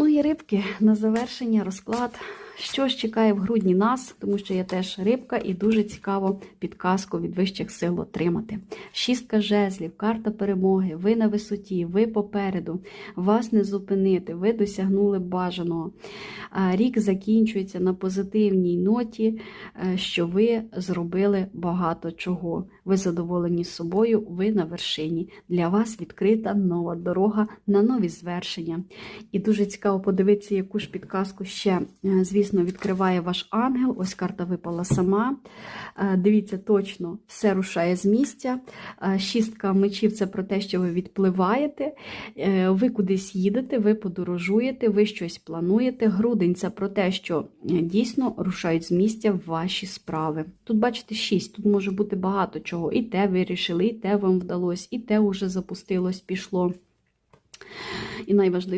Ну і рибки на завершення розклад. Що ж чекає в грудні нас, тому що я теж рибка і дуже цікаво підказку від вищих сил отримати. Шістка жезлів, карта перемоги, ви на висоті, ви попереду, вас не зупинити, ви досягнули бажаного. Рік закінчується на позитивній ноті, е, що ви зробили багато чого. Ви задоволені собою, ви на вершині. Для вас відкрита нова дорога на нові звершення. І дуже цікаво подивитися, яку ж підказку ще, е, звісно, відкриває ваш ангел. Ось карта випала сама. Е, Дивіться, точно все рушає з місця. Е, Шістка мечів це про те, що ви відпливаєте, ви кудись їдете, ви подорожуєте, ви щось плануєте. Грудень це про те, що дійсно рушають з місця ваші справи. Тут, бачите, шість, тут може бути багато чого. І те вирішили, і те вам вдалося, і те вже запустилось, пішло. І найважливіше.